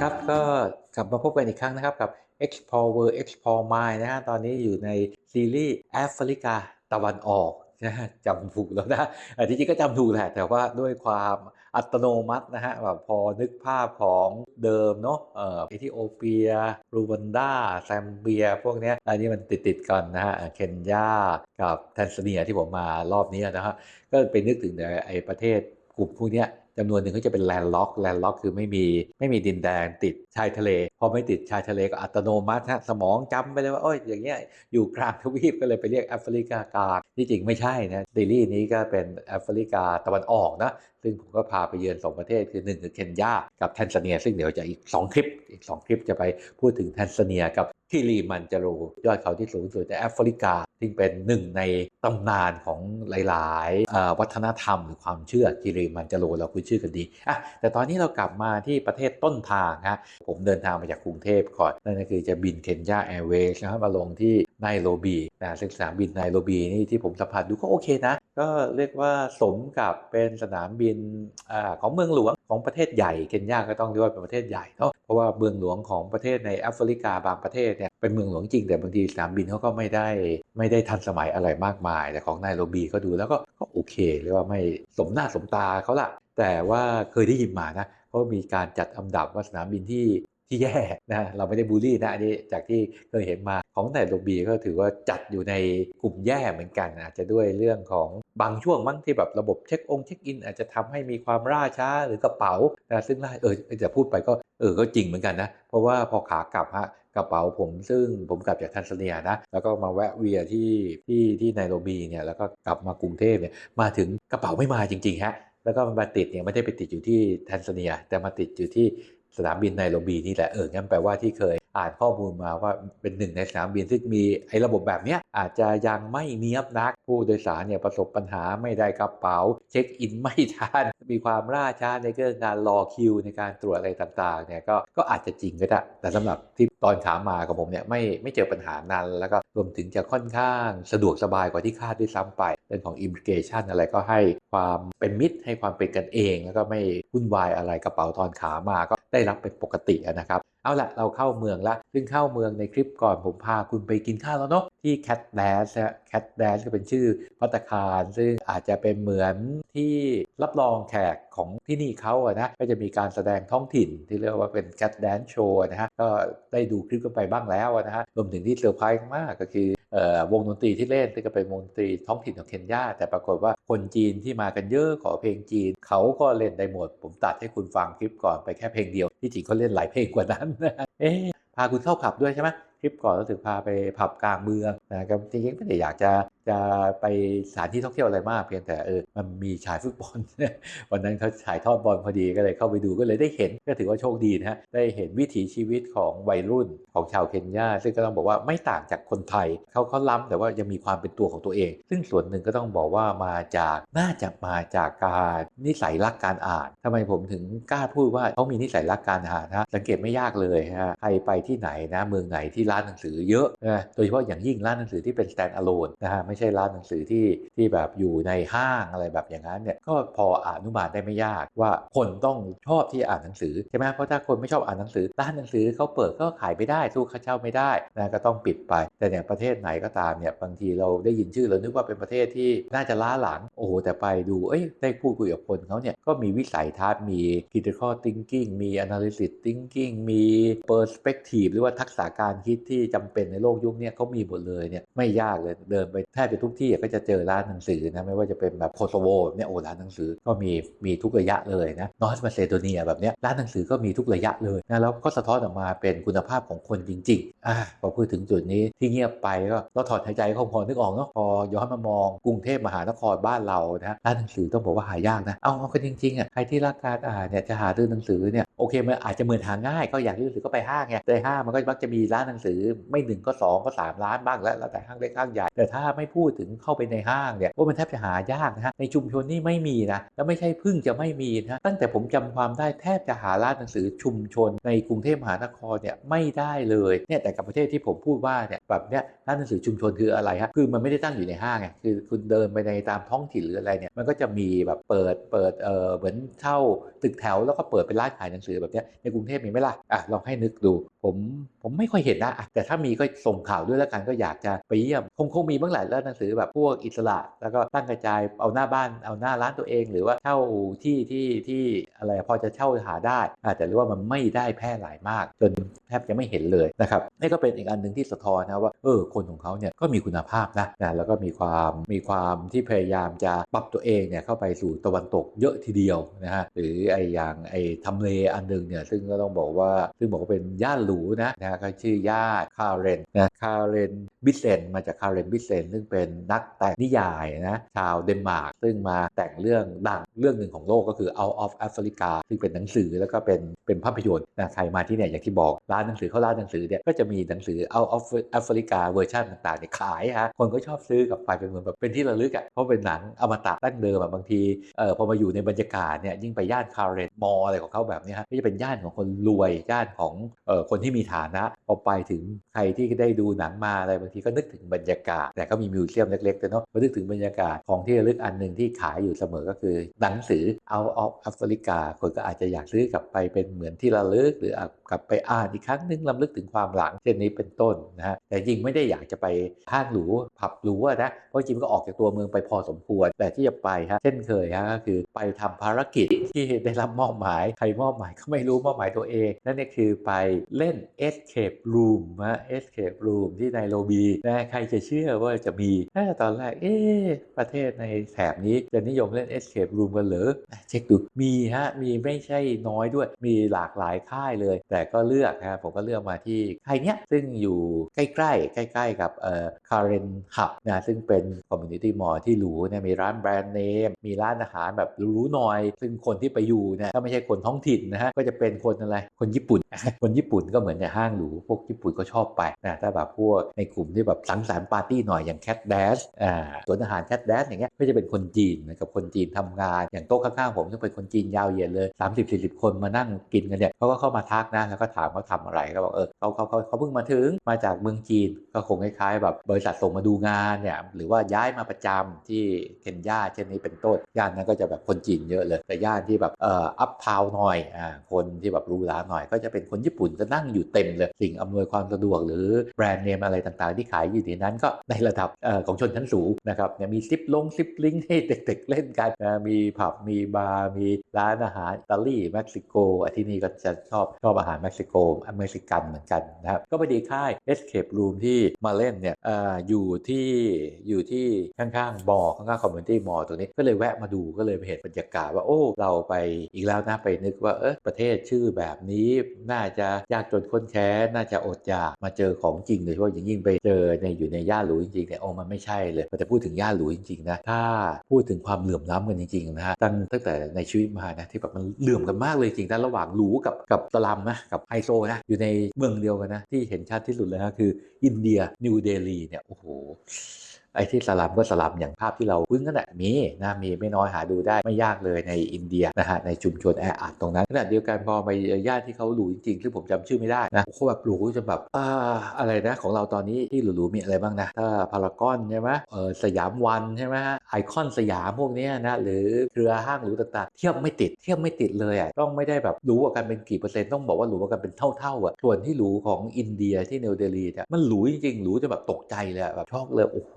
ครับก็กลับมาพบกันอีกครั้งนะครับกับ Explore World Explore Mind นะฮะตอนนี้อยู่ในซีรีส์แอฟริกาตะวันออกนะฮะจำถูกแล้วนะอ่จริงๆก็จำถูกแหละแต่ว่าด้วยความอัตโนมัตินะฮะแบบพอนึกภาพของเดิมเนาะเออเอธิโอเปีย รูวันดาแซมเบีย พวกเนี้ยอันนี้มันติดๆกันนะฮะเคนยากับแทนซาเนียที่ผมมารอบนี้นะฮะก็ไปนึกถึงแต่ไอ้ประเทศกลุ่มพวกเนี้ย จำนวนหนึ่งก็จะเป็นแลนด์ล็อกแลนด์ล็อกคือไม่มีไม่มีดินแดนติดชายทะเล พอไม่ติดชายทะเลก็อัตโนมัติฮะสมองจำไปเลยว่าโอ้ยอย่างเงี้ยอยู่กลางทวีปก็เลยไปเรียกแอฟริกากลางที่จริงไม่ใช่นะซีรีส์นี้ก็เป็นแอฟริกาตะวันออกนะ ซึ่งผมก็พาไปเยือนสองประเทศคือหนึ่งคือเคนยากับแทนซาเนีย ซึ่งเดี๋ยวจะอีก 2 คลิป อีก 2 คลิปจะไปพูดถึงแทนซาเนียกับคิริมันจาโรยอดเขาที่สูงสุดในแอฟริกาซึ่งเป็นหนึ่งในตำนานของหลายๆ วัฒนธรรมหรือความเชื่อคิริมันจาโรเราคุ้นชื่อกันดีอะแต่ตอนนี้เรากลับมาที่ประเทศต้นทางฮะผมเดินทางมาจากกรุงเทพก่อน นั่นก็คือจะบินเคนยาแอร์เวย์นะครับมาลงที่ไนโรบีนะซึ่งสนามบินไนโรบีนี่ที่ผมสัมผัสดูก็โอเคนะ ก็เรียกว่าสมกับเป็นสนามบินอของเมืองหลวงของประเทศใหญ่เคนยาก็ต้องเรียกว่าเป็นประเทศใหญ่เนาะเพราะว่าเมืองหลวงของประเทศในแอฟริกาบางประเทศเนี่ยเป็นเมืองหลวงจริงแต่บางทีสนามบินเขาก็ไม่ได้ไม่ได้ทันสมัยอะไรมากมาย แต่ของไนโรบีก็ดูแล้วก็ก็โอเคเรียกว่าไม่สมหน้าสมตาเขาละแต่ว่าเคยได้ยินมานะเขามีการจัดอันดับว่าสนามบินที่ที่แย่นะเราไม่ได้บูลลี่นะอันนี้จากที่เคยเห็นมาของไนโรบีก็ถือว่าจัดอยู่ในกลุ่มแย่เหมือนกันอาจจะด้วยเรื่องของ บางช่วงมั้งที่แบบระบบเช็คองเช็คอิน อาจจะทำให้มีความล่าช้าหรือกระเป๋านะซึ่งล่าเออจะพูดไปก็เออก็จริงเหมือนกันนะ เพราะว่าพอขากลับฮะกระเป๋าผมซึ่งผมกลับจากทันซาเนียนะแล้วก็มาแวะเวียที่ที่ที่ไนโรบีเนี่ยแล้วก็กลับมากรุงเทพเนี่ยมาถึงกระเป๋าไม่มาจริงๆฮะแล้วก็มันมาติดเนี่ยไม่ได้ไปติดอยู่ที่แทนซาเนีย แต่มาติดอยู่ที่สนามบินไนโรบีนี่แหละเอองั้นแปลว่าที่เคย อ่านข้อมูลมาว่าเป็นหนึ่งในสนามบินซึ่มีไอ้ระบบแบบนี้อาจจะยังไม่เนียบนัก ผู้โดยสารเนี่ยประสบปัญหาไม่ได้กระเป๋า เช็คอินไม่ทัน มีความล่าช้าในเรื่องการรอคิวในการตรวจอะไรต่างๆเนี่ยก็ก็อาจจะจริงก็ได้แต่สำหรับที่ตอนขามากับผมเนี่ยไม่ไม่เจอปัญหานั้นแล้วก็รวมถึงจะค่อนข้างสะดวกสบายกว่าที่คาดด้วยซ้ำไปเรื่องของอิมเกชันอะไรก็ให้ความเป็นมิตรให้ความเป็นกันเอง แล้วก็ไม่วุ่นวายอะไรกระเป๋าตอนขามาก็ได้รับเป็นปกตินะครับ เอาละเราเข้าเมืองละซึ่งเข้าเมืองในคลิปก่อนผมพาคุณไปกินข้าวแล้วเนาะที่ Cat Dance นะ Cat Dance ก็เป็นชื่อพัตตาคาร ซึ่งอาจจะเป็นเหมือนที่รับรองแขกของที่นี่เขาอะนะก็จะมีการแสดงท้องถิ่นที่เรียกว่าเป็น Cat Dance Show นะฮะก็ได้ดูคลิปกันไปบ้างแล้วนะฮะรวมถึงที่เซอร์ไพรส์มากก็คือ วงดนตรีที่เล่นก็เป็นวงดนตรีท้องถิ่นของเคนยาแต่ปรากฏว่าคนจีนที่มากันเยอะขอเพลงจีน เขาก็เล่นได้หมด ผมตัดให้คุณฟังคลิปก่อนไปแค่เพลงเดียว ที่จริงเขาเล่นหลายเพลงกว่านั้นเอ๊พาคุณเข้าผับด้วยใช่ไหมคลิปก่อนรู้สึกพาไปผับกลางเมืองนะครับจริงๆไม่ได้อยากจะ จะไปสถานที่ท่องเที่ยวอะไรมาก เพียงแต่เออมันมีฉายฟุตบอลวันนั้นเขาถ่ายทอดบอลพอดีก็เลยเข้าไปดูก็เลยได้เห็นก็ถือว่าโชคดีนะฮะได้เห็นวิถีชีวิตของวัยรุ่นของชาวเคนยาซึ่งก็ต้องบอกว่าไม่ต่างจากคนไทยเขาเขาล้ำแต่ว่ายังมีความเป็นตัวของตัวเอง ซึ่งส่วนหนึ่งก็ต้องบอกว่ามาจากน่าจะมาจากการนิสัยรักการอ่านทำไมผมถึงกล้าพูดว่าเขามีนิสัยรักการอ่านนะสังเกตไม่ยากเลยฮะใครไปที่ไหนนะเมืองไหนที่ร้านหนังสือเยอะนะโดยเฉพาะอย่างยิ่งร้านหนังสือที่เป็น stand alone นะฮะไม่ใช่ร้านหนังสือที่ที่แบบอยู่ในห้างอะไรแบบอย่างนั้นเนี่ยก็พออนุมานได้ไม่ยากว่าคนต้องชอบที่อ่านหนังสือใช่ไหมเพราะถ้าคนไม่ชอบอ่านหนังสือร้านหนังสือเขาเปิดก็ขายไม่ได้สู้ค่าเช่าไม่ได้นะก็ต้องปิดไป แต่เนี่ยประเทศไหนก็ตามเนี่ยบางทีเราได้ยินชื่อเรานึกว่าเป็นประเทศที่น่าจะล้าหลังโอ้โหแต่ไปดูเอ้ยได้พูดคุยกับคนเขาเนี่ยก็มีวิสัยทัศน์มี critical thinking มี analysis thinking มี perspective หรือว่าทักษะการคิดที่จำเป็นในโลกยุคนี้เขามีหมดเลยเนี่ยไม่ยากเลยเดินไปแทบจะทุกที่ก็จะเจอร้านหนังสือนะไม่ว่าจะเป็นแบบโคโซโวแบบเนี่ยโอ้ร้านหนังสือก็มีมีทุกระยะเลยนะนอสมาเซโดเนียแบบเนี้ยร้านหนังสือก็มีทุกระยะเลยนะแล้วก็สะท้อนออกมาเป็นคุณภาพของคนจริงๆอ่าพอพูดถึงจุดนี้ที่เงียบไปก็เราถอดหายใจคงพอนึกออกเนาะพอย้อนมามองกรุงเทพมหานครบ้านเรานะร้านหนังสือต้องบอกว่าหายากนะเอาเอากันจริงๆอะใครที่รักการอ่านเนี่ยจะหาเรื่อหนังสือเนี่ยโอเคมันอาจจะเหมือนหาง่ายก็อยากเรียนหนังสือก็ไปห้างไงแต่ห้างมันก็มักจะมีร้านหนังสือไม่หนึ่งก็สองก็สามร้านบ้างแล้วแล้วแต่ห้างเล็กห้างใหญ่แต่ถ้าไม่พูดถึงเข้าไปในห้างเนี่ยว่ามันแทบจะหายากนะฮะในชุมชนนี่ไม่มีนะแล้วไม่ใช่พิ่งจะไม่มีนะตั้งแต่ผมจำความได้แทบจะหาร้านหนังสือชุมชน ในกรุงเทพมหานครเนี่ยไม่ได้เลยเนี่ยแต่กับประเทศที่ผมพูดว่าเนี่ยแบบเนี้ยร้านหนังสือชุมชนคืออะไรฮะคือมันไม่ได้ตั้งอยู่ในห้างไงคือคุณเดินไปในตามท้องถิ่นหรืออะไรเนี่ยมันก็จะมีแบบเปิดเปิดเออเหมือนเช่าตึกแถวแล้วก็เปิดเป็นร้านขายหนังสือแบบเนี้ยในกรุงเทพมีไหมล่ะอะลองให้นึกดู ผมผมไม่ค่อยเห็นนะ แต่ถ้ามีก็ส่งข่าวด้วยแล้วกันก็อยากจะไปเยี่ยม คงคงมีบ้างแหละแล้วหนังสือแบบพวกอิสระ แล้วก็ตั้งกระจายเอาหน้าบ้านเอาหน้าร้านตัวเอง หรือว่าเช่าที่ที่ที่อะไรพอจะเช่าหาได้อะแต่รู้ว่ามันไม่ได้แพร่หลายมาก จนแทบจะไม่เห็นเลยนะครับนี่ก็เป็นอีกอันหนึ่งที่สะท้อนนะว่าเออคนของเขาเนี่ยก็มีคุณภาพนะนะแล้วก็มีความมีความที่พยายามจะปรับตัวเองเนี่ยเข้าไปสู่ตะวันตกเยอะทีเดียวนะฮะหรือไออย่างไอทำเลอันหนึงเนี่ยซึ่งก็ต้องบอกว่าซึ่งบอกว่าเป็นย่านหรูนะนะก็ชื่อย่านคาเรนนะคาเรนบิสเซนมาจากคาเรนบิสเซนซึ่งเป็นนักแต่งนิยายนะชาวเดนมาร์กซึ่งมาแต่งเรื่องดังเรื่องหนึ่งของโลกก็คือ Out of Africa ซึ่งเป็นหนังสือแล้วก็เป็นเป็นภาพยนตร์นะใครมาที่เนี่ยอย่างที่บอกร้านหนังสือเขาร้านหนังสือเนี่ยก็จะมีหนังสือ Out of Africa เวอร์ชันต่างๆเนี่ยขายฮะคนก็ชอบซื้อกับไปเป็นเหมือนแบบเป็นที่ระลึกอะเพราะเป็นหนังอมตะตั้งเดิมอะบางทีเออพอมาอยู่ในบรรยากาศเนี่ยยิ่งไปย่านคาเรนมออะไรของเขาแบบนี้ฮะก็จะเป็นย่านของคนรวยย่านของเอ่อคนนที่มีฐานะพอไปถึงใครที่ได้ดูหนังมาอะไรบางทีก็นึกถึงบรรยากาศ แต่ก็มีมิวเซียมเล็กๆแต่เนาะก็นึกถึงบรรยากาศของที่ระลึกอันหนึ่งที่ขายอยู่เสมอก็คือ หนังสือ Out of Africa คนก็อาจจะอยากซื้อกลับไปเป็นเหมือนที่ระลึก หรือเอากลับไปอ่านอีกครั้งหนึงลำลึกถึงความหลังเช่นนี้เป็นต้นนะฮะแต่จริงไม่ได้อยากจะไปห้างหรูผับหรูนะเพราะจริงก็ออกจากตัวเมืองไปพอสมควร แต่ที่จะไปฮะเช่นเคยฮะก็คือไปทำภารกิจที่ได้รับมอบหมายใครมอบหมายก็ไม่รู้มอบหมายตัวเองนั่นก็คือไปเล่น Escape Room นะ Escape Room ที่ไนโรบีนะใครจะเชื่อว่าจะมีถ้าตอนแรกเอ๊ประเทศในแถบนี้จะนิยมเล่น Escape Room กันเหรออะเช็คดูมีฮะมีไม่ใช่น้อยด้วยมีหลากหลายค่ายเลย แต่ก็เลือกครับผมก็เลือกมาที่ค่ายเนี้ยซึ่งอยู่ใกล้ๆ ใกล้ๆ กับเอ่อ Karen Hub นะซึ่งเป็น Community Mall ที่หรูเนี่ยมีร้านแบรนด์เนม มีร้านอาหารแบบรูๆหน่อย ซึ่งคนที่ไปอยู่เนี่ยก็ไม่ใช่คนท้องถิ่นนะฮะก็จะเป็นคนอะไรคนญี่ปุ่น คนญี่ปุ่นก็็เหมือนในห้างหรูพวกญี่ปุ่นก็ชอบไปนะถ้าแบบพวกในกลุ่มที่แบบสังสรรค์ปาร์ตี้หน่อยอย่าง Cat Dash อ่าสวนอาหาร Cat Dash อย่างเงี้ยก็จะเป็นคนจีนนะกับคนจีนทำงาน อย่างโต๊ะข้างๆผมซึ่งเป็นคนจีนยาวเหยียดเลย 30-40 คนมานั่งกินกันเนี่ยเขาก็เข้ามาทักนะแล้วก็ถามเขาทำอะไรก็บอกเออเขาเขาเขาเขาเพิ่งมาถึงมาจากเมืองจีนก็คงคล้ายๆแบบบริษัทส่งมาดูงานเนี่ยหรือว่าย้ายมาประจำที่เคนยาเช่นนี้เป็นต้นย่านนั้นก็จะแบบคนจีนเยอะเลยแต่ย่านที่แบบเอ่ออัพทาวหน่อยอ่าคนที่แบบรูหราหน่อยก็จะเป็นคนญี่ปุ่นก็นั่งอยู่เต็มเลยสิ่งอำนวยความสะดวก หรือแบรนด์เนมอะไรต่างๆ ที่ขายอยู่ในนั้นก็ในระดับออของชนชั้นสูงนะครับเนี่ยมีซิปลงซิปลิงให้เด็กๆเล่นกันมีผับมีบาร์มีร้านอาหารอิตาลีเม็กซิโกที่นี่ก็จะชอบชอบอาหารเม็กซิโกอเมริกันเหมือนกันนะครับก็ไปดีค่าย Escape Room ที่มาเล่นเนี่ยอออยู่ที่อยู่ที่ข้างๆบอข้างๆคอมมูนิตี้มอลตรงนี้ก็เลยแวะมาดูก็เลยไปเห็นบรรยากาศว่าโอ้เราไปอีกแล้วนะไปนึกว่าเออประเทศชื่อแบบนี้น่าจะยากจนนข้นแค้นน่าจะอดอยากมาเจอของจริงโดยเฉพาะอย่างยิ่งไปเจอในอยู่ในย่าหรูจริงๆเนี่ยโอ้มันไม่ใช่เลยแต่พูดถึงย่าหรูจริงๆนะถ้าพูดถึงความเหลื่อมล้ำกันจริงๆนะฮะตั้งตั้งแต่ในชีวิตมานะที่แบบมันเหลื่อมกันมากเลยจริงนะระหว่างหรูกับกับสลัมนะกับไฮโซนะอยู่ในเมืองเดียวกันนะที่เห็นชัดที่สุดเลยนะคืออินเดียนิวเดลีเนี่ยโอ้โห ไอ้ที่สลัมก็สลัมอย่างภาพที่เราพึ่งกันแหละมีนะมีไม่น้อยหาดูได้ไม่ยากเลยในอินเดียนะฮะในชุมชนแออัดตรงนั้นขณะเดียวกันพอไปย่านที่เขาหรูจริงๆซึ่งผมจำชื่อไม่ได้นะโอ้โหแบบหรูจนแบบอ่าอะไรนะของเราตอนนี้ที่หรูๆมีอะไรบ้างนะถ้าพารากอนใช่ไหมเออสยามวันใช่ไหมไอคอนสยามพวกนี้นะหรือเครือห้างหรูต่างๆ เทียบไม่ติดเทียบไม่ติดเลยอะต้องไม่ได้แบบหรูกว่ากันเป็นกี่เปอร์เซ็นต์ต้องบอกว่าหรูว่ากันเป็นเท่าๆอะส่วนที่หรูของอินเดียที่เนวเดลีเนี่ยมันหรูจริงๆหรูจนแบบตกใจเลยแบบช็อกเลยโอ้โห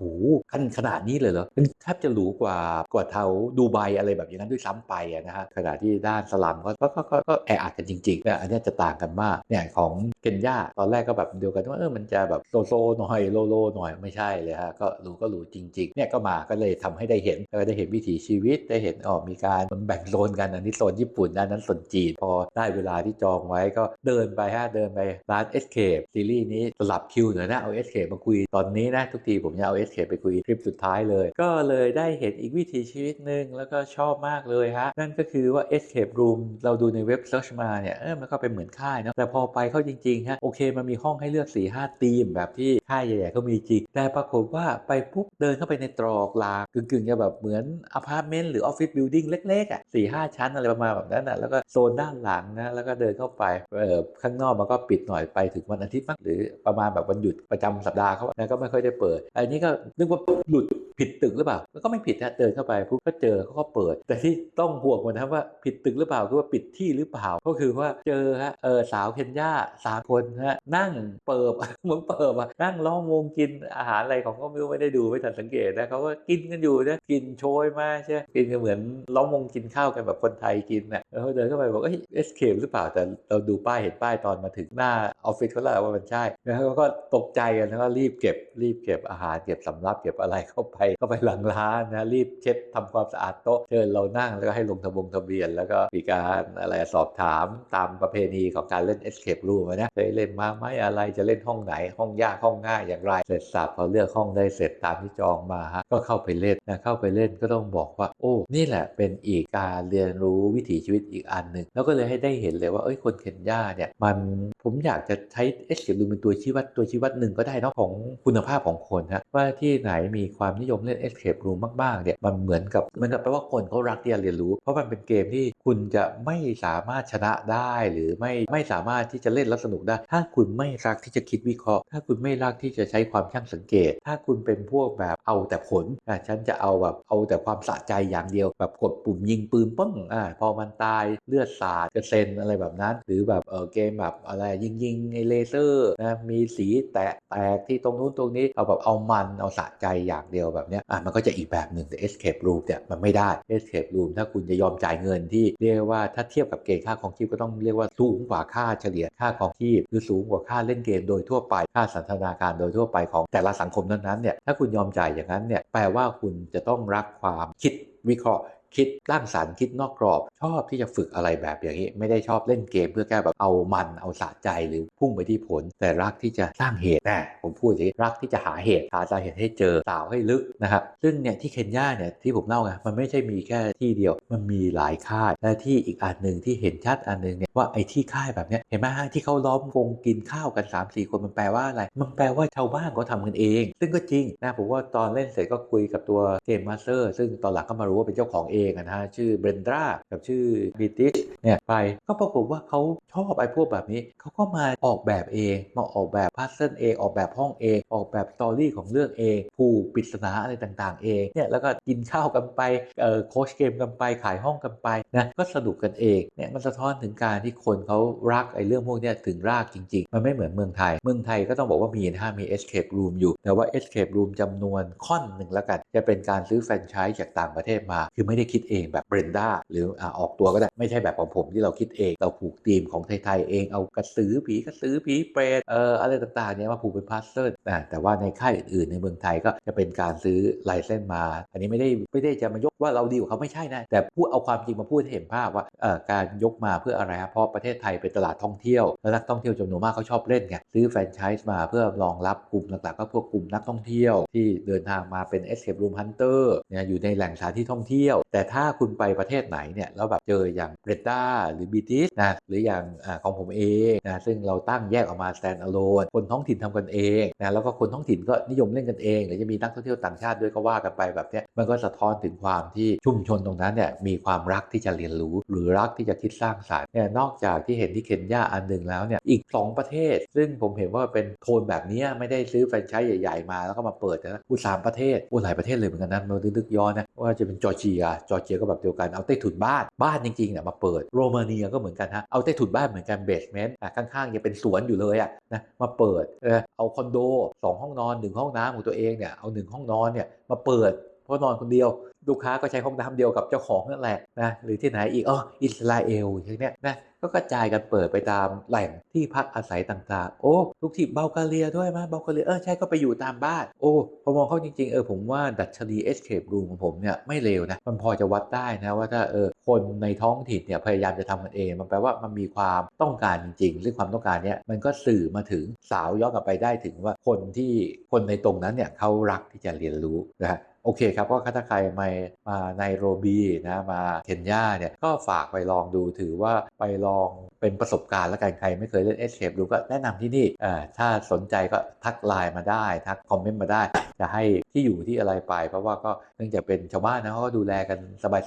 ขั้นขนาดนี้เลยเหรอมันแทบจะหรูกว่ากว่าเทาดูไบอะไรแบบอย่างนั้นด้วยซ้ำไปนะฮะขณะที่ด้านสลัมก็ก็ก็ก็แออัดกันจริงๆเนี่ยอันนี้จะต่างกันมากเนี่ยของเคนยาตอนแรกก็แบบเดียวกันว่าเออมันจะแบบโซโซหน่อยโลโลหน่อยไม่ใช่เลยฮะก็หรูก็หรูจริงๆเนี่ยก็มาก็เลยทำให้ได้เห็นก็ได้เห็นวิถีชีวิตได้เห็นอ๋อมีการมันแบ่งโซนกันอันนี้โซนญี่ปุ่นด้านนั้นโซนจีนพอได้เวลาที่จองไว้ก็เดินไปฮะเดินไปร้าน Escape ซีรีส์นี้สลับคิวหน่อยนะเอา Escape มาคุยตอนนี้นะทุกทีผมจะเอา Escape ไปคุยคลิปสุดท้ายเลย ก็เลยได้เห็นอีกวิถีชีวิตหนึ่งแล้วก็ชอบมากเลยฮะ นั่นก็คือว่า escape room เราดูในเว็บ search มาเนี่ยเออมันก็เป็นเหมือนค่ายเนะแต่พอไปเข้าจริงๆฮะโอเคมันมีห้องให้เลือก4ี่ห้าธีม แบบที่ค่ายใหญ่ๆก็มีจริง แต่ปรากฏว่าไปปุ๊บเดินเข้าไปในตรอกลางกึ่งๆจะแบบเหมือนอพาร์ตเมนต์หรือออฟฟิศบิลดิ่งเล็กๆอะสี่ห้าชั้นอะไรประมาณแบบนั้นอะแล้วก็โซนด้านหลังนะแล้วก็เดินเข้าไปเออข้างนอกมันก็ปิดหน่อยไปถึงวันอาทิตย์มั้งหรือประมาณแบบวันหยุดประจำสัปดาห์เขานะก็ไม่ค่อยได้เปิด อันนี้ก็นึกว่าหลุดผิดตึกหรือเปล่ามันก็ไม่ผิดนะเดินเข้าไปปุ๊บก็เจอเขาก็เปิด แต่ที่ต้องห่วงมันนะว่าผิดตึกหรือเปล่าคือว่าปิดที่หรือเปล่า ก็คือว่าเจอฮะเออสาวเคนยาสามคนฮะนั่งเปิบเหมือนเปิบอะนั่งล้อมวงกินอาหารอะไรของก็ไม่รู้ไม่ได้ดูไม่ทันสังเกตนะเขาว่ากินกันอยู่นะกินโชยมากใช่กินกันเหมือนล้อมวงกินข้าวกันแบบคนไทยกินนะแล้วเดินเข้าไปบอกเอ้ยเอสเคหรือเปล่าแต่เราดูป้ายเห็นป้ายตอนมาถึงหน้าออฟฟิศเขาแล้วว่ามันใช่แล้วเขาก็ตกใจกันแล้วก็รีบเก็บรีบเก็บอาหารเก็บสำรับเก็บอะไรเข้าไปเข้าไปหลังร้านนะรีบเช็ดทำความสะอาดโต๊ะเชิญเรานั่งแล้วก็ให้ลงทะบงทะเบียน แล้วก็มีการอะไรสอบถามตามประเพณีของการเล่น escape room นะเคยเล่นมาไหมอะไรจะเล่นห้องไหน ห้องยากห้องง่ายอย่างไร เสร็จสับพอเลือกห้องได้เสร็จตามที่จองมาฮะก็เข้าไปเล่นนะเข้าไปเล่นก็ต้องบอกว่า โอ้ นี่แหละเป็นอีกการเรียนรู้วิถีชีวิตอีกอันหนึ่งแล้วก็เลยให้ได้เห็นเลยว่าเอ้ยคนเคนยาเนี่ยมันผมอยากจะใช้ escape room เป็นตัวชี้วัดตัวชี้วัดหนึ่งก็ได้นอะของคุณภาพของคนฮะว่าที่ไหนมีความนิยมเล่น escape room มากๆเนี่ยมันเหมือนกับเหมือนกับแปลว่าคนเขารักที่จะเรียนรู้ เพราะมันเป็นเกมที่คุณจะไม่สามารถชนะได้หรือไม่ไม่สามารถที่จะเล่นแล้วสนุกได้ ถ้าคุณไม่รักที่จะคิดวิเคราะห์ ถ้าคุณไม่รักที่จะใช้ความช่างสังเกต ถ้าคุณเป็นพวกแบบเอาแต่ผลอะฉันจะเอาแบบเอาแต่ความสะใจอย่างเดียว แบบกดปุ่มยิงปืนป้องอ่าพอมันตายเลือดสาดกระเซ็นอะไรแบบนั้น หรือแบบเออเกมแบบอะไรยิงยิงไอเลเซอร์นะมีสีแตะแตกที่ตรงนู้นตรงนี้เอาแบบเอามันเอาสะใจอย่างเดียวแบบเนี้ยอะมันก็จะอีกแบบหนึ่งแต่ escape room เนี่ยมันไม่ได้ escape room ถ้าคุณจะยอมจ่ายเงินที่เรียกว่าถ้าเทียบกับเกณฑ์ค่าของชีพก็ต้องเรียกว่าสูงกว่าค่าเฉลี่ยค่าของชีพหรือสูงกว่าค่าเล่นเกมโดยทั่วไปค่าสันทนาการโดยทั่วไปของแต่ละสังคมนั้นๆเนี่ยถ้าคุณยอมจ่ายอย่างนั้นเนี่ยแปลว่าคุณจะต้องรักความคิดวิเคราะห์ คิดร่างสรรค์คิดนอกกรอบ ชอบที่จะฝึกอะไรแบบอย่างนี้ ไม่ได้ชอบเล่นเกมเพื่อแค่แบบเอามันเอาสะใจหรือพุ่งไปที่ผล แต่รักที่จะสร้างเหตุนะผมพูดอย่างนี้รักที่จะหาเหตุหาสาเหตุให้เจอสาวให้ลึกนะครับซึ่งเนี่ยที่เคนยาเนี่ยที่ผมเล่าไงมันไม่ใช่มีแค่ที่เดียว มันมีหลายค่ายและที่อีกอันหนึ่งที่เห็นชัดอันหนึ่งเนี่ยว่าไอ้ที่ค่ายแบบเนี้ยเห็นไหมฮะที่เขาล้อมวงกินข้าวกัน3 4คนมันแปลว่าอะไร มันแปลว่าชาวบ้านเขาทำกันเอง ซึ่งก็จริงนะผมว่าตอนเล่นเสร็จก็คุยกับตัวเกมมาสเตอร์ซึ่งตอนหลังก็มารู้ว่าเป็นเจ้าของเองอะนะฮะชื่อเบรนดรากับชื่อบิติชเนี่ยไปก็ปรากฏว่าเขาชอบไอ้พวกแบบนี้เขาก็มาออกแบบเองมาออกแบบพัซเซิลเองออกแบบห้องเองออกแบบสตอรี่ของเรื่องเองผูกปริศนาอะไรต่างๆ เองเนี่ยแล้วก็กินข้าวกันไปเอ่อโค้ชเกมกันไปขายห้องกันไปนะก็สนุกกันเองเนี่ยมันสะท้อนถึงการที่คนเขารักไอ้เรื่องพวกนี้ถึงรากจริง ๆ มันไม่เหมือนเมืองไทย เมืองไทยก็ต้องบอกว่ามีนะฮะมี escape room อยู่ แต่ว่า escape room จำนวนค่อนหนึ่งแล้วกัน จะเป็นการซื้อแฟรนไชส์จากต่างประเทศมา คือไม่ได้คิดเองแบบเบรนด้าหรือออกตัวก็ได้ไม่ใช่แบบของผมที่เราคิดเอง เราผูกธีมของไทยๆเองเอากระสือผีกระสือผีเปรตเอ่ออะไรต่างๆเนี่ยมาผูกเป็นพัซเซิลนะแต่ว่าในค่ายอื่นๆในเมืองไทยก็จะเป็นการซื้อลายเส้นมา อันนี้ไม่ได้ไม่ได้จะมายกว่าเราดีกว่าเขาไม่ใช่นะแต่พูดเอาความจริงมาพูดให้เห็นภาพว่าเอ่อการยกมาเพื่ออะไรครับเพราะประเทศไทยเป็นตลาดท่องเที่ยวแล้วนักท่องเที่ยวจำนวนมากเขาชอบเล่นไงซื้อแฟรนไชส์มาเพื่อรองรับกลุ่มหลักๆก็พวกกลุ่มนักท่องเที่ยว ที่เดินทางมาเป็น escape room hunter เนี่ยอยู่ในแหล่งสถานที่ท่องเที่ยว แต่แต่ถ้าคุณไปประเทศไหนเนี่ยแล้วแบบเจออย่างเบรดด้าหรือบีติสนะหรืออย่างอของผมเองนะซึ่งเราตั้งแยกออกมา stand alone คนท้องถิ่นทำกันเองนะแล้วก็คนท้องถิ่นก็นิยมเล่นกันเองหรือจะมีนักท่องเที่ยวต่างชาติด้วยก็ว่ากันไปแบบเนี้ยมันก็สะท้อนถึงความที่ชุมชนตรงนั้นเนี่ยมีความรักที่จะเรียนรู้ หรือรักที่จะคิดสร้างสรรค์เนี่ยนอกจากที่เห็นที่เคนยาอันหนึ่งแล้วเนี่ยอีก 2 ประเทศ ซึ่งผมเห็นว่าเป็นโทนแบบนี้ไม่ได้ซื้อแฟรนไชส์ใหญ่ ๆ มาแล้วก็มาเปิดนะอุตสามประเทศอุหลายประเทศเลยเหมือนกันนะมานึกย้อนนะว่าจะเป็นจอร์เจียจอร์เจียก็แบบเดียวกันเอาใต้ถุนบ้านบ้านจริงๆเนี่ยมาเปิดโรมาเนียก็เหมือนกันฮะเอาใต้ถุนบ้านเหมือนกันเบสเมนต์ข้างๆยังเป็นสวนอยู่เลยอะนะมาเปิดเออเอาคอนโด 2 ห้องนอน 1 ห้องน้ำของตัวเองเนี่ยเอา 1 ห้องนอนเนี่ยมาเปิด ราะนอนคนเดียว ลูกค้าก็ใช้ห้องน้ำเดียวกับเจ้าของนั่นแหละนะหรือที่ไหนอีกอ๋ออิสราเอลอย่างเนี้ยนะก็กระจายกันเปิดไปตามแหล่งที่พักอาศัยต่างๆ โอ้ทุกที่เบลกาเรียด้วยมั้ยเบลกาเรียเออใช่ก็ไปอยู่ตามบ้าน โอ้พอมองเข้าจริงๆเออผมว่าดัชนี escape room ของผมเนี่ยไม่เลวนะ มันพอจะวัดได้นะว่าถ้าเออคนในท้องถิ่นเนี่ยพยายามจะทำมันเอง มันแปลว่ามันมีความต้องการจริงๆ ซึ่งความต้องการเนี้ยมันก็สื่อมาถึงสาวย้อนกลับไปได้ถึงว่าคนที่คนในตรงนั้นเนี่ยเขารักที่จะเรียนรู้นะฮะ โอเคครับก็ถ้าใครมามาไนโรบีนะมาเคนยาเนี่ยก็ฝากไปลองดูถือว่าไปลองเป็นประสบการณ์แล้วกันใครไม่เคยเล่นเอสเคปดูก็แนะนำที่นี่เออถ้าสนใจก็ทักไลน์มาได้ ทักคอมเมนต์มาได้ จะให้ที่อยู่ที่อะไรไป เพราะว่าก็เนื่องจากเป็นชาวบ้านนะเขาก็ดูแลกัน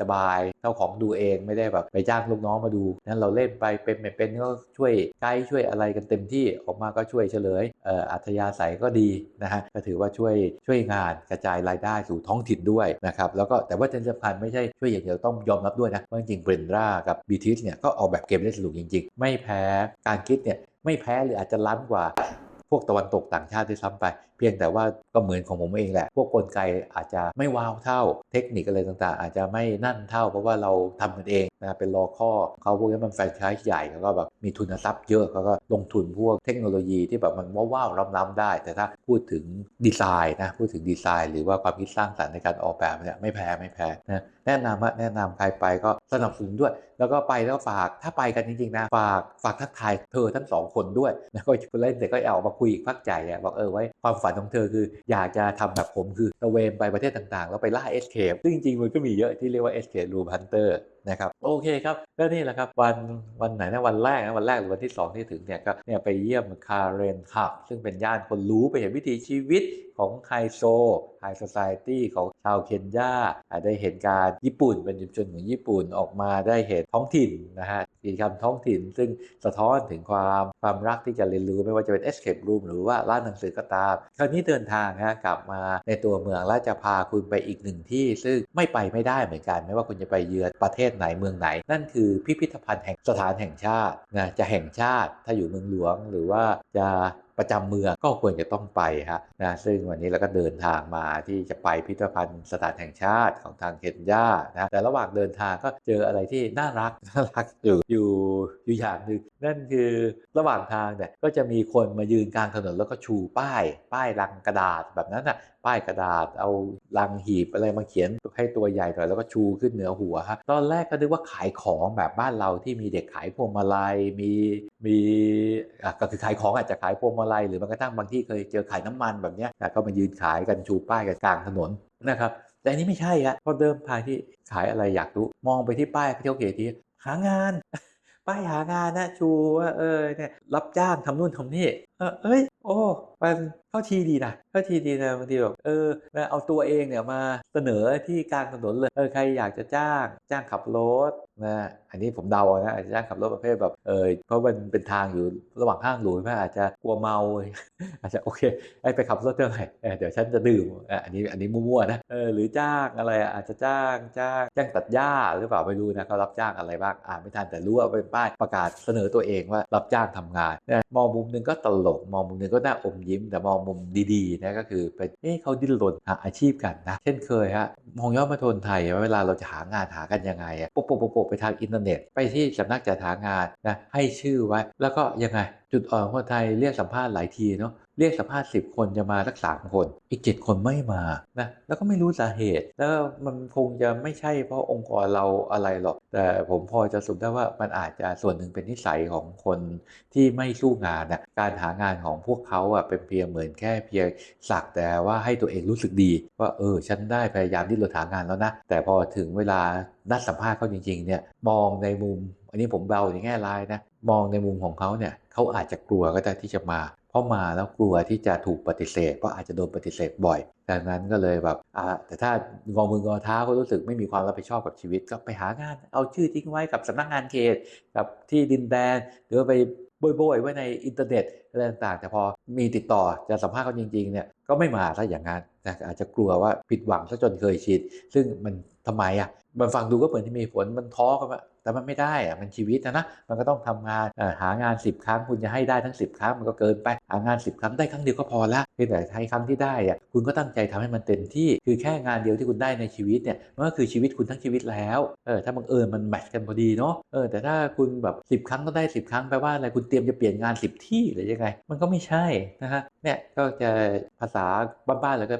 สบายๆเจ้าของดูเองไม่ได้แบบไปจ้างลูกน้องมาดูนั้นเราเล่นไปเป็นไม่เป็นก็ช่วยไกด์ช่วยอะไรกันเต็มที่ออกมาก็ช่วยเฉลยเอออัธยาศัยก็ดีนะฮะก็ถือว่าช่วยช่วยงานกระจายรายได้สู่ท้องถิ่นด้วยนะครับแล้วก็แต่ว่าที่สำคัญไม่ใช่ช่วยอย่างเดียวต้องยอมรับด้วยนะว่าจริงเบรนรากับบีทิสเนี่ยก็ออกแบบเกมได้สนุกจริง ๆ ไม่แพ้การคิดเนี่ยไม่แพ้หรืออาจจะล้ำกว่าพวกตะวันตกต่างชาติด้วยซ้ำไป พียงแต่ว่าก็เหมือนของผมเองแหละ พวกกลไกอาจจะไม่ว้าวเท่า เทคนิคอะไรต่างๆ อาจจะไม่นั่นเท่า เพราะว่าเราทำกันเองนะเป็นรอข้อเขาพวกนี้มันแฟรนไชส์ใหญ่แล้วก็แบบมีทุนทรัพย์เยอะเขาก็ลงทุนพวกเทคโนโลยีที่แบบมันว้าวๆล้ำๆได้ แต่ถ้าพูดถึงดีไซน์นะพูดถึงดีไซน์ หรือว่าความคิดสร้างสรรค์ในการออกแบบเนี่ยไม่แพ้ไม่แพ้นะแนะนำว่าแนะนำใครไปก็สนับสนุนด้วย แล้วก็ไปแล้วฝากถ้าไปกันจริงๆนะฝากฝากทักทายเธอทั้งสองคนด้วยนะก็เล่นแต่ก็เอามาคุยอีกพักใจอะบอกเออไว้ความฝันของเธอคืออยากจะทำแบบผมคือตะเวนไปประเทศต่างๆ แล้วไปล่าเอสเคปซึ่งจริงๆมันก็มีเยอะที่เรียกว่าเอสเคปรูมฮันเตอร์ นะครับโอเคครับก็นี่แหละครับวันวันไหนนะวันแรกนะวันแรกหรือวันที่ 2 ที่ถึงเนี่ยก็เนี่ยไปเยี่ยมคาเรนคับซึ่งเป็นย่านคนรู้ไปเห็นวิถีชีวิตของไฮโซไฮโซซตี้ของชาวเคนยาได้เห็นการญี่ปุ่นเป็นชุมชนของญี่ปุ่นออกมาได้เห็นท้องถิ่นนะฮะกิจกรรมท้องถิ่น ซึ่งสะท้อนถึงความความรักที่จะเรียนรู้ไม่ว่าจะเป็น escape room หรือว่าร้านหนังสือก็ตาม คราวนี้เดินทางฮะกลับมาในตัวเมืองแล้วจะพาคุณไปอีกหนึ่งที่ ซึ่งไม่ไปไม่ได้เหมือนกัน ไม่ว่าคุณจะไปเยือนประเทศไหนเมืองไหน นั่นคือพิพิธภัณฑ์แห่งสถานแห่งชาตินะจะแห่งชาติถ้าอยู่เมืองหลวง หรือว่าจะประจำเมืองก็ควรจะต้องไปฮะนะซึ่งวันนี้เราก็เดินทางมาที่จะไปพิพิธภัณฑ์สถานแห่งชาติของทางเคนยานะแต่ระหว่างเดินทางก็เจออะไรที่น่ารักน่ารักอยู่อยู่อยู่อย่างหนึ่งนั่นคือระหว่างทางเนี่ยก็จะมีคนมายืนกลางถนนแล้วก็ชูป้าย ป้ายลังกระดาษแบบนั้นอะป้ายกระดาษเอาลังหีบอะไรมาเขียนให้ตัวใหญ่หน่อยแล้วก็ชูขึ้นเหนือหัวฮะตอนแรกก็นึกว่าขายของแบบบ้านเราที่มีเด็กขายพวงมาลัยมีมีอะก็คือขายของอาจจะขายพวงมาลัยหรือแม้กระทั่งบางที่เคยเจอขายน้ำมันแบบเนี้ยอะก็มายืนขายกันชูป้ายกันกลางถนนนะครับแต่อันนี้ไม่ใช่ฮะพอเดิมพายที่ขายอะไรอยากรู้มองไปที่ป้ายเที่ยวเกทีหางานป้ายหางานนะชูว่าเออเนี่ยรับจ้างทำนู่นทำนี่ เอ้ย โอ้มันเข้าทีดีนะเข้าทีดีนะบางทีแบบเออเอาตัวเองเนี่ยมาเสนอที่กลางถนนเลยเออใครอยากจะจ้างจ้างขับรถนะอันนี้ผมเดานะอาจจะจ้างขับรถประเภทแบบเออเพราะมันเป็นทางอยู่ระหว่างห้างหรูใช่ไหมอาจจะกลัวเมาอาจจะโอเคไอไปขับรถเท่าไหร่เออเดี๋ยวฉันจะดื่มอันนี้อันนี้มั่วๆนะเออหรือจ้างอะไรอะอาจจะจ้างจ้างจ้างตัดหญ้าหรือเปล่าไม่รู้นะเขารับจ้างอะไรบ้างอ่านไม่ทันแต่รู้ว่าเป็นป้ายประกาศเสนอตัวเองว่ารับจ้างทำงานนะมองมุมหนึงก็ตลกมองมุมหนึงก็น่าอมยิ้ม แต่มองมุมดีๆนะก็คือเป็นเอ๊ะเขาดิ้นรนหาอาชีพกันนะ เช่นเคยฮะมองย้อนมาทนไทยว่าเวลาเราจะหางานหากันยังไงอะโปะโปะโปะโปะไปทางอินเทอร์เน็ต ไปที่สำนักจัดหางานนะให้ชื่อไว้แล้วก็ยังไง จุดอ่อนคนไทยเรียกสัมภาษณ์หลายทีเนาะเรียกสัมภาษณ์ 10 คนจะมาสักสามคน อีก 7 คนไม่มานะแล้วก็ไม่รู้สาเหตุ แล้วมันคงจะไม่ใช่เพราะองค์กรเราอะไรหรอก แต่ผมพอจะสรุปได้ว่ามันอาจจะส่วนหนึ่งเป็นนิสัยของคนที่ไม่สู้งานนะการหางานของพวกเขาอะเป็นเพียงเหมือนแค่เพียงสักแต่ว่าให้ตัวเองรู้สึกดี ว่าเออฉันได้พยายามที่เราหางานแล้วนะ แต่พอถึงเวลานัดสัมภาษณ์เขาจริงๆเนี่ยมองในมุมอันนี้ผมเบาในแง่ร้ายนะ มองในมุมของเขาเนี่ยเขาอาจจะกลัวก็ได้ที่จะมา เพราะมาแล้วกลัวที่จะถูกปฏิเสธ เพราะอาจจะโดนปฏิเสธบ่อยดังนั้นก็เลยแบบอ่าแต่ถ้างอมืองอเท้าเขารู้สึกไม่มีความรับผิดชอบกับชีวิต ก็ไปหางาน เอาชื่อทิ้งไว้กับสำนักงานเขตกับที่ดินแดน หรือไปโบยๆไว้ในอินเทอร์เน็ตอะไรต่างๆ แต่พอมีติดต่อจะสัมภาษณ์เขาจริงๆเนี่ยก็ไม่มาซะอย่างนั้นนะอาจจะกลัวว่าผิดหวังซะจนเคยชินซึ่งมันทำไมอะมันฟังดูก็เหมือนที่มีผลมันท้อกันว่า แต่มันไม่ได้อะมันชีวิตนะนะมันก็ต้องทำงานหางาน 10 ครั้ง คุณจะให้ได้ทั้ง 10 ครั้งมันก็เกินไปหางาน 10 ครั้งได้ครั้งเดียวก็พอละเพียงแต่ใช้ครั้งที่ได้อะคุณก็ตั้งใจทำให้มันเต็มที่คือแค่งานเดียวที่คุณได้ในชีวิตเนี่ยมันก็คือชีวิตคุณทั้งชีวิตแล้วเออถ้าบังเอิญมันแมทช์กันพอดีเนาะเออแต่ถ้าคุณแบบ10 ครั้งก็ได้ 10 ครั้งแปลว่าอะไรคุณเตรียมจะเปลี่ยนงาน 10 ที่หรือยังไง มันก็ไม่ใช่นะฮะเนี่ยก็จะภาษาบ้านๆเลยก็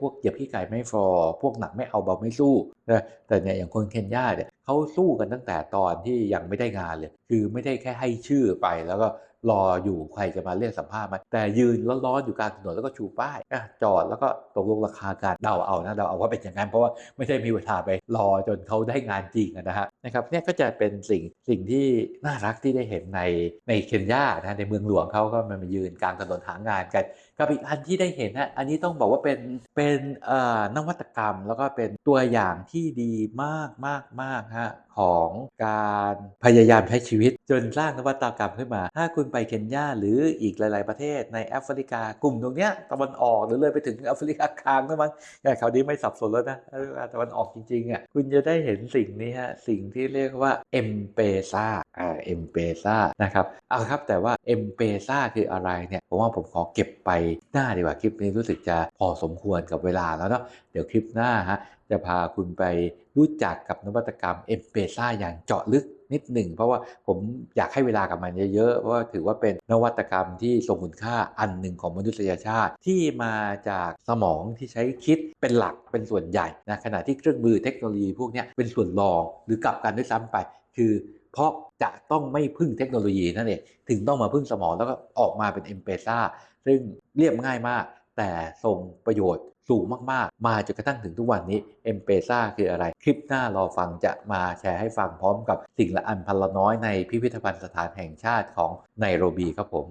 พวกเหยียบขี้ไก่ไม่ฟอร์พวกหนักไม่เอาเบาไม่สู้นะแต่เนี่ยอย่างคนเคนยาเนี่ยเขาสู้กันตั้งแต่ตอนที่ยังไม่ได้งานเลย คือไม่ได้แค่ให้ชื่อไปแล้วก็รออยู่ใครจะมาเรียกสัมภาษณ์มาแต่ยืนร้อนๆอยู่กลางถนนแล้วก็ชูป้ายอะจอดแล้วก็ตกลงราคาการเดาเอานะเดาเอาว่าเป็นอย่างนั้นเพราะว่าไม่ได้มีเวลาไปรอจนเขาได้งานจริงนะฮะนะครับเนี่ยก็จะเป็นสิ่งสิ่งที่น่ารักที่ได้เห็นในในเคนยานะในเมืองหลวงเขาก็มามายืนกลางถนนหางานกัน กับอีกอันที่ได้เห็นนะอันนี้ต้องบอกว่าเป็นเป็นนวัตกรรม แล้วก็เป็นตัวอย่างที่ดีมากมากมากฮะของการพยายามใช้ชีวิต จนสร้างนวัตกรรมขึ้นมา ถ้าคุณไปเคนยาหรืออีกหลาย ๆ ประเทศในแอฟริกากลุ่มตรงเนี้ยตะวันออกหรือเลยไปถึงแอฟริกากลางด้วยมั้งแต่คราวนี้ไม่สับสนแล้วนะตะวันออกจริงๆอะคุณจะได้เห็นสิ่งนี้ฮะสิ่งที่เรียกว่าเอ็มเปซาอ่าเอ็มเปซานะครับเอาครับแต่ว่าเอ็มเปซาคืออะไรเนี่ยผมว่าผมขอเก็บไปหน้าดีกว่าคลิปนี้รู้สึกจะพอสมควรกับเวลาแล้วเนาะเดี๋ยวคลิปหน้าฮะจะพาคุณไปรู้จักกับนวัตกรรมเอ็มเปซาอย่างเจาะลึกนิดหนึ่งเพราะว่าผมอยากให้เวลากับมันเยอะๆเพราะว่าถือว่าเป็นนวัตกรรมที่ทรงคุณค่าอันหนึ่งของมนุษยชาติ ที่มาจากสมองที่ใช้คิดเป็นหลักเป็นส่วนใหญ่นะขณะที่เครื่องมือเทคโนโลยีพวกนี้เป็นส่วนรองหรือกลับกันด้วยซ้ำไป คือ เพราะจะต้องไม่พึ่งเทคโนโลยีนั่นเองถึงต้องมาพึ่งสมองแล้วก็ออกมาเป็นเอ็มเปซ่าซึ่งเรียบง่ายมาก แต่ทรงประโยชน์สูงมากๆ มาจนกระทั่งถึงทุกวันนี้เอ็มเปซ่าคืออะไร คลิปหน้ารอฟังจะมาแชร์ให้ฟังพร้อมกับสิ่งละอันพันละน้อยในพิพิธภัณฑ์สถานแห่งชาติของไนโรบีครับผม